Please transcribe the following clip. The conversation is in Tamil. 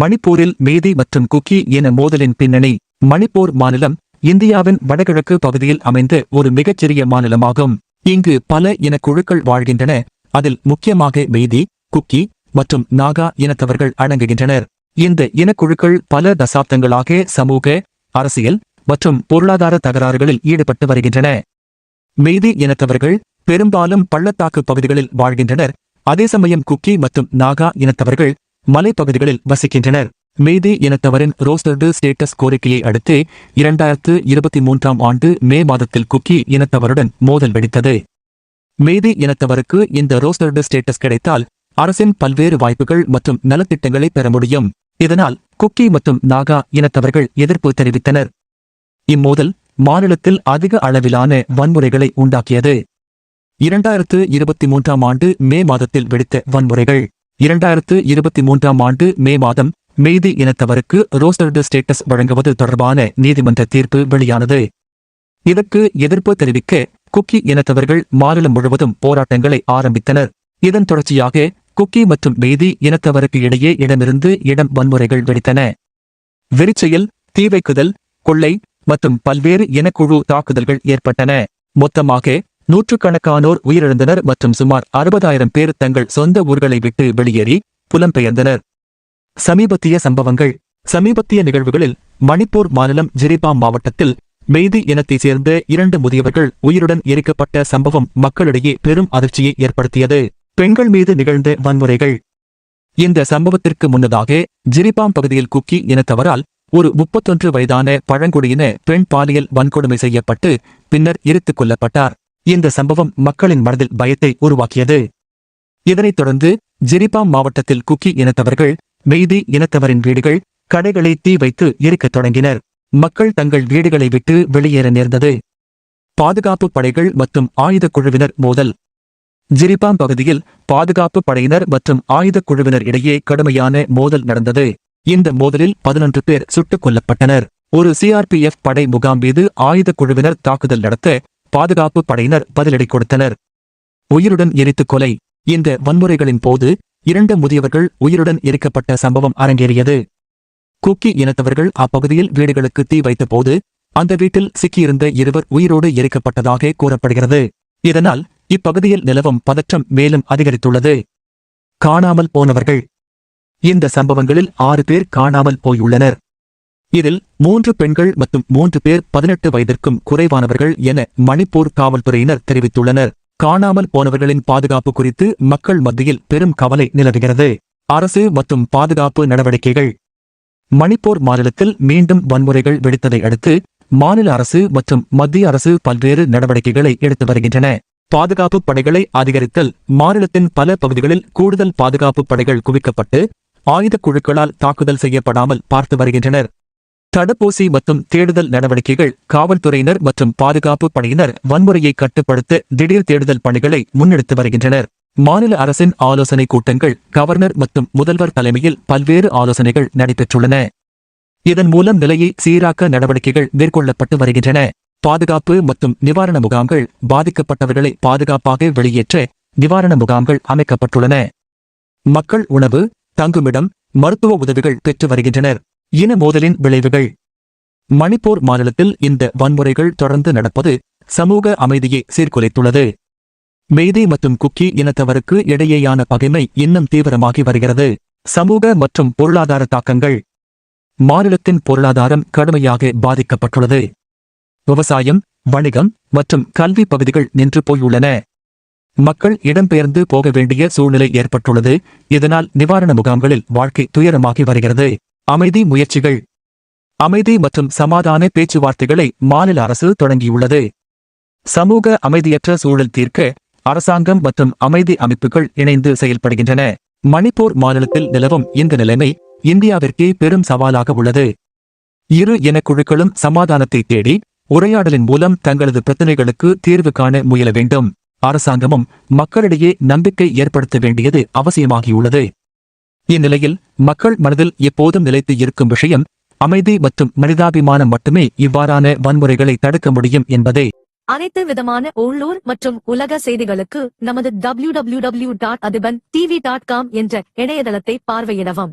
மணிப்பூரில் மேதி மற்றும் குக்கி என மோதலின் பின்னணி மணிப்பூர் மாநிலம் இந்தியாவின் வடகிழக்கு பகுதியில் அமைந்த ஒரு மிகச்சிறிய மாநிலமாகும். இங்கு பல இனக்குழுக்கள் வாழ்கின்றன. அதில் முக்கியமாக மேதி குக்கி மற்றும் நாகா இனத்தவர்கள் அடங்குகின்றனர். இந்த இனக்குழுக்கள் பல தசாப்தங்களாக சமூக அரசியல் மற்றும் பொருளாதார தகராறுகளில் ஈடுபட்டு வருகின்றன. மெய்தி இனத்தவர்கள் பெரும்பாலும் பள்ளத்தாக்கு பகுதிகளில் வாழ்கின்றனர். அதே சமயம் குக்கி மற்றும் நாகா இனத்தவர்கள் மலைப்பகுதிகளில் வசிக்கின்றனர். மேதி இனத்தவரின் ரோஸ்டர்டு ஸ்டேட்டஸ் கோரிக்கையை அடுத்து இரண்டாயிரத்து இருபத்தி மூன்றாம் ஆண்டு மே மாதத்தில் குக்கி இனத்தவருடன் மோதல் வெடித்தது. மேதி இனத்தவருக்கு இந்த ரோஸ்டர்டு ஸ்டேட்டஸ் கிடைத்தால் அரசின் பல்வேறு வாய்ப்புகள் மற்றும் நலத்திட்டங்களை பெற முடியும். இதனால் குக்கி மற்றும் நாகா இனத்தவர்கள் எதிர்ப்பு தெரிவித்தனர். இம்மோதல் மாநிலத்தில் அதிக அளவிலான வன்முறைகளை உண்டாக்கியது. இரண்டாயிரத்து இருபத்தி மூன்றாம் ஆண்டு மே மாதத்தில் வெடித்த வன்முறைகள். இரண்டாயிரத்து இருபத்தி மூன்றாம் ஆண்டு மே மாதம் மெய்தி இனத்தவருக்கு ரோஸ்டர்டு ஸ்டேட்டஸ் வழங்குவது தொடர்பான நீதிமன்ற தீர்ப்பு வெளியானது. இதற்கு எதிர்ப்பு தெரிவிக்க குக்கி இனத்தவர்கள் மாநிலம் முழுவதும் போராட்டங்களை ஆரம்பித்தனர். இதன் தொடர்ச்சியாக குக்கி மற்றும் மெய்தி இனத்தவருக்கு இடையே இடமிருந்து இடம் வன்முறைகள் வெடித்தன. வெறிச்செயல் தீவைக்குதல் கொள்ளை மற்றும் பல்வேறு இனக்குழு தாக்குதல்கள் ஏற்பட்டன. மொத்தமாக நூற்றுக்கணக்கானோர் உயிரிழந்தனர் மற்றும் சுமார் அறுபதாயிரம் பேர் தங்கள் சொந்த ஊர்களை விட்டு வெளியேறி புலம்பெயர்ந்தனர். சமீபத்திய சம்பவங்கள். சமீபத்திய நிகழ்வுகளில் மணிப்பூர் மாநிலம் ஜிரிபாம் மாவட்டத்தில் மெய்தி இனத்தைச் சேர்ந்த இரண்டு முதியவர்கள் உயிருடன் எரிக்கப்பட்ட சம்பவம் மக்களிடையே பெரும் அதிர்ச்சியை ஏற்படுத்தியது. பெண்கள் மீது நிகழ்ந்த வன்முறைகள். இந்த சம்பவத்திற்கு முன்னதாக ஜிரிபாம் பகுதியில் குக்கி இனத்தவரால் ஒரு முப்பத்தொன்று வயதான பழங்குடியின பெண் பாலியல் வன்கொடுமை செய்யப்பட்டு பின்னர் எரித்துக் கொல்லப்பட்டார். இந்த சம்பவம் மக்களின் மனதில் பயத்தை உருவாக்கியது. இதனைத் தொடர்ந்து ஜிரிபாம் மாவட்டத்தில் குக்கி இனத்தவர்கள் மெய்தி இனத்தவரின் வீடுகள் கடைகளை தீ வைத்து எரிக்கத் தொடங்கினர். மக்கள் தங்கள் வீடுகளை விட்டு வெளியேற நேர்ந்தது. பாதுகாப்பு படைகள் மற்றும் ஆயுதக் குழுவினர் மோதல். ஜிரிபாம் பகுதியில் பாதுகாப்பு படையினர் மற்றும் ஆயுதக் குழுவினர் இடையே கடுமையான மோதல் நடந்தது. இந்த மோதலில் பதினொன்று பேர் சுட்டுக் கொல்லப்பட்டனர். ஒரு சிஆர்பிஎஃப் படை முகாம் மீது ஆயுதக் குழுவினர் தாக்குதல் நடத்த பாதுகாப்பு படையினர் பதிலடி கொடுத்தனர். உயிருடன் எரித்துக் கொலை. இந்த வன்முறைகளின் போது இரண்டு முதியவர்கள் உயிருடன் எரிக்கப்பட்ட சம்பவம் அரங்கேறியது. குக்கி இனத்தவர்கள் அப்பகுதியில் வீடுகளுக்கு தீ வைத்தபோது அந்த வீட்டில் சிக்கியிருந்த இருவர் உயிரோடு எரிக்கப்பட்டதாக கூறப்படுகிறது. இதனால் இப்பகுதியில் நிலவும் பதற்றம் மேலும் அதிகரித்துள்ளது. காணாமல் போனவர்கள். இந்த சம்பவங்களில் ஆறு பேர் காணாமல் போயுள்ளனர். இதில் மூன்று பெண்கள் மற்றும் மூன்று பேர் பதினெட்டு வயதிற்கும் குறைவானவர்கள் என மணிப்பூர் காவல்துறையினர் தெரிவித்துள்ளனர். காணாமல் போனவர்களின் பாதுகாப்பு குறித்து மக்கள் மத்தியில் பெரும் கவலை நிலவுகிறது. அரசு மற்றும் பாதுகாப்பு நடவடிக்கைகள். மணிப்பூர் மாநிலத்தில் மீண்டும் வன்முறைகள் வெடித்ததை அடுத்து மாநில அரசு மற்றும் மத்திய அரசு பல்வேறு நடவடிக்கைகளை எடுத்து வருகின்றன. பாதுகாப்பு படைகளை அதிகரித்தல் மாநிலத்தின் பல பகுதிகளில் கூடுதல் பாதுகாப்பு படைகள் குவிக்கப்பட்டு ஆயுதக் குழுக்களால் தாக்குதல் செய்யப்படாமல் பார்த்து வருகின்றனர். தடுப்பூசி மற்றும் தேடுதல் நடவடிக்கைகள் காவல்துறையினர் மற்றும் பாதுகாப்பு படையினர் வன்முறையை கட்டுப்படுத்த திடீர் தேடுதல் பணிகளை முன்னெடுத்து வருகின்றனர். மாநில அரசின் ஆலோசனைக் கூட்டங்கள் கவர்னர் மற்றும் முதல்வர் தலைமையில் பல்வேறு ஆலோசனைகள் நடைபெற்றுள்ளன. இதன் மூலம் நிலையை சீராக்க நடவடிக்கைகள் மேற்கொள்ளப்பட்டு வருகின்றன. பாதுகாப்பு மற்றும் நிவாரண முகாம்கள் பாதிக்கப்பட்டவர்களை பாதுகாப்பாக வெளியேற்ற நிவாரண முகாம்கள் அமைக்கப்பட்டுள்ளன. மக்கள் உணவு தங்குமிடம் மருத்துவ உதவிகள் பெற்று வருகின்றனர். இன மோதலின் விளைவுகள். மணிப்பூர் மாநிலத்தில் இந்த வன்முறைகள் தொடர்ந்து நடப்பது சமூக அமைதியை சீர்குலைத்துள்ளது. மெய்தி மற்றும் குக்கி இனத்தவருக்கு இடையேயான பகைமை இன்னும் தீவிரமாகி வருகிறது. சமூக மற்றும் பொருளாதார தாக்கங்கள். மாநிலத்தின் பொருளாதாரம் கடுமையாக பாதிக்கப்பட்டுள்ளது. விவசாயம் வணிகம் மற்றும் கல்வி பகுதிகள் நின்று போயுள்ளன. மக்கள் இடம்பெயர்ந்து போக வேண்டிய சூழ்நிலை ஏற்பட்டுள்ளது. இதனால் நிவாரண முகாம்களில் வாழ்க்கை துயரமாகி வருகிறது. அமைதி முயற்சிகள். அமைதி மற்றும் சமாதான பேச்சுவார்த்தைகளை மாநில அரசு தொடங்கியுள்ளது. சமூக அமைதியற்ற சூழல் தீர்க்க அரசாங்கம் மற்றும் அமைதி அமைப்புகள் இணைந்து செயல்படுகின்றன. மணிப்பூர் மாநிலத்தில் நிலவும் இந்த நிலைமை இந்தியாவிற்கே பெரும் சவாலாக உள்ளது. இரு இனக்குழுக்களும் சமாதானத்தை தேடி உரையாடலின் மூலம் தங்களது பிரச்சினைகளுக்கு தீர்வு காண முயல வேண்டும். அரசாங்கமும் மக்களிடையே நம்பிக்கை ஏற்படுத்த வேண்டியது அவசியமாகியுள்ளது. இந்நிலையில் மக்கள் மனதில் எப்போதும் நிலைத்து இருக்கும் விஷயம் அமைதி மற்றும் மனிதாபிமானம் மட்டுமே இவ்வாறான வன்முறைகளை தடுக்க முடியும் என்பதே. அனைத்து விதமான உள்ளூர் மற்றும் உலக செய்திகளுக்கு நமது W W W dot Athiban என்ற இணையதளத்தை பார்வையிடவும்.